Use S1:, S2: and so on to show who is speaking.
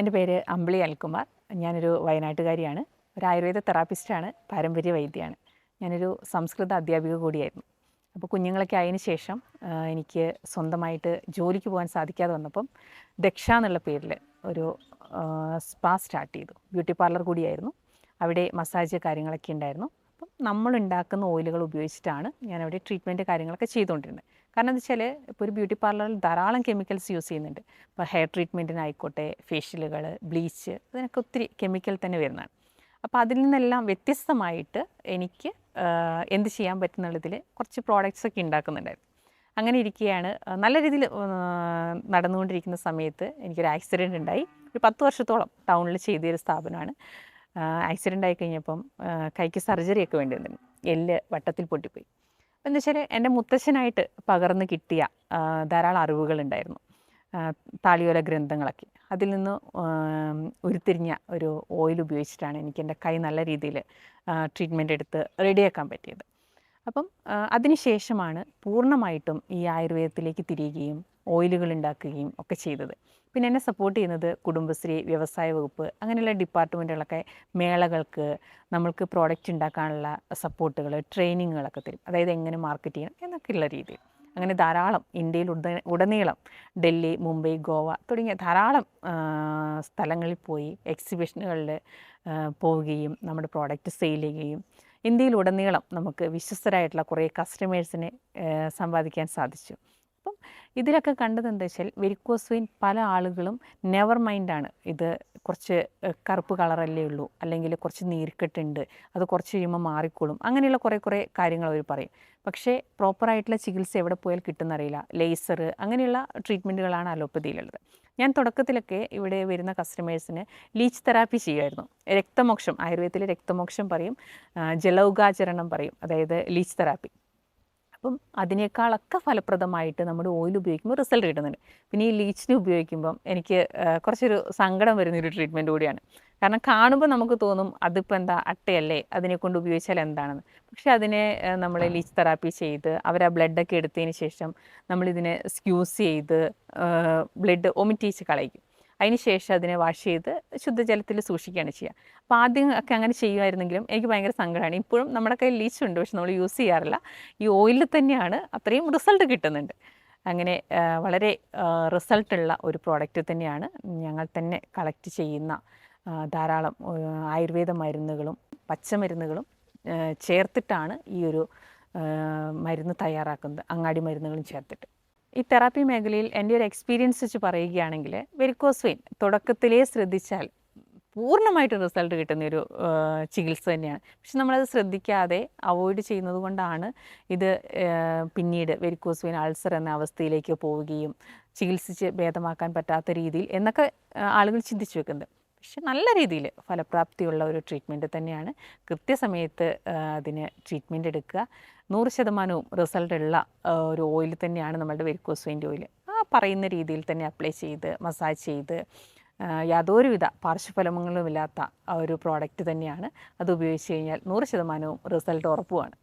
S1: എന്റെ പേര് അമ്പിളി അൽകുമാർ. ഞാനൊരു വയനാട്ടുകാരിയാണ്. ഒരു ആയുർവേദ തെറാപ്പിസ്റ്റാണ്. പാരമ്പര്യ വൈദ്യയാണ്. ഞാനൊരു സംസ്കൃത അധ്യാപിക കൂടിയായിരുന്നു. അപ്പോൾ കുഞ്ഞുങ്ങളൊക്കെ ആയതിനു ശേഷം എനിക്ക് സ്വന്തമായിട്ട് ജോലിക്ക് പോകാൻ സാധിക്കാതെ വന്നപ്പം ദക്ഷ എന്നുള്ള പേരിൽ ഒരു സ്പാ സ്റ്റാർട്ട് ചെയ്തു. ബ്യൂട്ടി പാർലർ കൂടിയായിരുന്നു. അവിടെ മസാജ് കാര്യങ്ങളൊക്കെ ഉണ്ടായിരുന്നു. അപ്പം നമ്മളുണ്ടാക്കുന്ന ഓയിലുകൾ ഉപയോഗിച്ചിട്ടാണ് ഞാനവിടെ ട്രീറ്റ്മെന്റ് കാര്യങ്ങളൊക്കെ ചെയ്തുകൊണ്ടിരുന്നത്. കാരണം എന്താ വെച്ചാൽ ഇപ്പോൾ ഒരു ബ്യൂട്ടി പാർലറിൽ ധാരാളം കെമിക്കൽസ് യൂസ് ചെയ്യുന്നുണ്ട്. ഇപ്പോൾ ഹെയർ ട്രീറ്റ്മെന്റിനായിക്കോട്ടെ ഫേഷ്യലുകൾ ബ്ലീച്ച് അതിനൊക്കെ ഒത്തിരി കെമിക്കൽ തന്നെ വരുന്നതാണ്. അപ്പോൾ അതിൽ നിന്നെല്ലാം വ്യത്യസ്തമായിട്ട് എനിക്ക് എന്ത് ചെയ്യാൻ പറ്റുന്നുള്ളതിൽ കുറച്ച് പ്രോഡക്റ്റ്സ് ഒക്കെ ഉണ്ടാക്കുന്നുണ്ടായിരുന്നു. അങ്ങനെ ഇരിക്കുകയാണ്. നല്ല രീതിയിൽ നടന്നുകൊണ്ടിരിക്കുന്ന സമയത്ത് എനിക്കൊരു ആക്സിഡന്റ് ഉണ്ടായി. ഒരു പത്ത് വർഷത്തോളം ടൗണിൽ ചെയ്തൊരു സ്ഥാപനമാണ്. ആക്സിഡന്റ് ആയി കഴിഞ്ഞപ്പം കൈക്ക് സർജറിയൊക്കെ വേണ്ടി വന്നിരുന്നു. എല്ല് വട്ടത്തിൽ പൊട്ടിപ്പോയി. എന്താ വെച്ചാൽ എന്റെ മുത്തശ്ശനായിട്ട് പകർന്ന് കിട്ടിയ ധാരാളം അറിവുകളുണ്ടായിരുന്നു. താളിയോല ഗ്രന്ഥങ്ങളൊക്കെ. അതിൽ നിന്ന് ഉരുത്തിരിഞ്ഞ ഒരു ഓയിൽ ഉപയോഗിച്ചിട്ടാണ് എനിക്ക് എന്റെ കൈ നല്ല രീതിയിൽ ട്രീറ്റ്മെന്റ് എടുത്ത് റെഡിയാക്കാൻ പറ്റിയത്. അപ്പം അതിന് ശേഷമാണ് പൂർണമായിട്ടും ഈ ആയുർവേദത്തിലേക്ക് തിരിയുകയും ഓയിലുകൾ ഉണ്ടാക്കുകയും ഒക്കെ ചെയ്തത്. പിന്നെ എന്നെ സപ്പോർട്ട് ചെയ്യുന്നത് കുടുംബശ്രീ വ്യവസായ വകുപ്പ് അങ്ങനെയുള്ള ഡിപ്പാർട്ട്മെന്റുകളൊക്കെ മേളകൾക്ക് നമ്മൾക്ക് പ്രോഡക്റ്റ് ഉണ്ടാക്കാനുള്ള സപ്പോർട്ടുകൾ ട്രെയിനിങ്ങുകളൊക്കെ തരും. അതായത് എങ്ങനെ മാർക്കറ്റ് ചെയ്യണം എന്നൊക്കെയുള്ള രീതിയിൽ അങ്ങനെ ധാരാളം ഇന്ത്യയിൽ ഉട ഉടനീളം ഡൽഹി മുംബൈ ഗോവ തുടങ്ങിയ ധാരാളം സ്ഥലങ്ങളിൽ പോയി എക്സിബിഷനുകളിൽ പോവുകയും നമ്മുടെ പ്രോഡക്റ്റ് സെയിൽ ചെയ്യുകയും ഇന്ത്യയിൽ ഉടനീളം നമുക്ക് വിശ്വസ്തരായിട്ടുള്ള കുറേ കസ്റ്റമേഴ്സിനെ സമ്പാദിക്കാൻ സാധിച്ചു. അപ്പം ഇതിലൊക്കെ കണ്ടത് എന്താ വെച്ചാൽ വെരിക്കോസ് പല ആളുകളും നെവർ മൈൻഡാണ്. ഇത് കുറച്ച് കറുപ്പ് കളറല്ലേ ഉള്ളൂ അല്ലെങ്കിൽ കുറച്ച് നീർക്കെട്ടുണ്ട് അത് കുറച്ച് കഴിയുമ്പോൾ മാറിക്കോളും അങ്ങനെയുള്ള കുറേ കുറേ കാര്യങ്ങൾ അവർ പറയും. പക്ഷേ പ്രോപ്പറായിട്ടുള്ള ചികിത്സ എവിടെ പോയാൽ കിട്ടുന്നറിയില്ല. ലേസർ അങ്ങനെയുള്ള ട്രീറ്റ്മെന്റുകളാണ് അലോപ്പതിയിലുള്ളത്. ഞാൻ തുടക്കത്തിലൊക്കെ ഇവിടെ വരുന്ന കസ്റ്റമേഴ്സിന് ലീച്ച് തെറാപ്പി ചെയ്യുമായിരുന്നു. രക്തമോക്ഷം ആയുർവേദത്തിൽ രക്തമോക്ഷം പറയും ജലൗകാചരണം പറയും അതായത് ലീച്ച് തെറാപ്പി. അപ്പം അതിനേക്കാളൊക്കെ ഫലപ്രദമായിട്ട് നമ്മുടെ ഓയിൽ ഉപയോഗിക്കുമ്പോൾ റിസൾട്ട് കിട്ടുന്നുണ്ട്. പിന്നെ ഈ ലീച്ചിനെ ഉപയോഗിക്കുമ്പം എനിക്ക് കുറച്ചൊരു സങ്കടം വരുന്നൊരു ട്രീറ്റ്മെന്റ് കൂടിയാണ്. കാരണം കാണുമ്പോൾ നമുക്ക് തോന്നും അതിപ്പോൾ എന്താ അട്ടയല്ലേ? അതിനെ കൊണ്ട് ഉപയോഗിച്ചാൽ എന്താണെന്ന്. പക്ഷേ അതിനെ നമ്മൾ ലീച്ച് തെറാപ്പി ചെയ്ത് അവർ ആ ബ്ലഡൊക്കെ എടുത്തതിന് ശേഷം നമ്മളിതിനെ സ്ക്യൂസ് ചെയ്ത് ബ്ലഡ് ഒമിറ്റീച്ച് കളയിക്കും അതിന് ശേഷം അതിനെ വാഷ് ചെയ്ത് ശുദ്ധജലത്തിൽ സൂക്ഷിക്കുകയാണ് ചെയ്യുക. അപ്പോൾ ആദ്യം ഒക്കെ അങ്ങനെ ചെയ്യുമായിരുന്നെങ്കിലും എനിക്ക് ഭയങ്കര സങ്കടമാണ്. ഇപ്പോഴും നമ്മുടെ കയ്യിൽ ലീച്ച് ഉണ്ട് പക്ഷെ നമ്മൾ യൂസ് ചെയ്യാറില്ല. ഈ ഓയിലിൽ തന്നെയാണ് അത്രയും റിസൾട്ട് കിട്ടുന്നുണ്ട്. അങ്ങനെ വളരെ റിസൾട്ടുള്ള ഒരു പ്രോഡക്റ്റ് തന്നെയാണ് ഞങ്ങൾ തന്നെ കളക്ട് ചെയ്യുന്ന ധാരാളം ആയുർവേദ മരുന്നുകളും പച്ചമരുന്നുകളും ചേർത്തിട്ടാണ് ഈ ഒരു മരുന്ന് തയ്യാറാക്കുന്നത്. അങ്ങാടി മരുന്നുകളും ചേർത്തിട്ട്. ഈ തെറാപ്പി മേഖലയിൽ എന്റെ ഒരു എക്സ്പീരിയൻസ് വെച്ച് പറയുകയാണെങ്കിൽ വെരിക്കോസ് വെയിൻ തുടക്കത്തിലേ ശ്രദ്ധിച്ചാൽ പൂർണമായിട്ട് റിസൾട്ട് കിട്ടുന്ന ഒരു ചികിത്സ തന്നെയാണ്. പക്ഷെ നമ്മളത് ശ്രദ്ധിക്കാതെ അവോയ്ഡ് ചെയ്യുന്നത് കൊണ്ടാണ് ഇത് പിന്നീട് വെരിക്കോസ് വെയിൻ അൾസർ എന്ന അവസ്ഥയിലേക്ക് പോവുകയും ചികിത്സിച്ച് ഭേദമാക്കാൻ പറ്റാത്ത രീതിയിൽ എന്നൊക്കെ ആളുകൾ ചിന്തിച്ചു വെക്കുന്നത്. പക്ഷെ നല്ല രീതിയിൽ ഫലപ്രാപ്തിയുള്ള ഒരു ട്രീറ്റ്മെന്റ് തന്നെയാണ് കൃത്യസമയത്ത് അതിന് ട്രീറ്റ്മെന്റ് എടുക്കുക. നൂറ് ശതമാനവും റിസൾട്ട് ഉള്ള ഒരു ഓയിൽ തന്നെയാണ് നമ്മളുടെ വെരിക്കോസ് വെയിന്റെ ഓയിൽ ആ പറയുന്ന രീതിയിൽ തന്നെ അപ്ലൈ ചെയ്ത് മസാജ് ചെയ്ത് യാതൊരുവിധ പാർശ്വഫലങ്ങളുമില്ലാത്ത ഒരു പ്രോഡക്റ്റ് തന്നെയാണ്. അത് ഉപയോഗിച്ച് കഴിഞ്ഞാൽ നൂറ് ശതമാനവും റിസൾട്ട് ഉറപ്പുമാണ്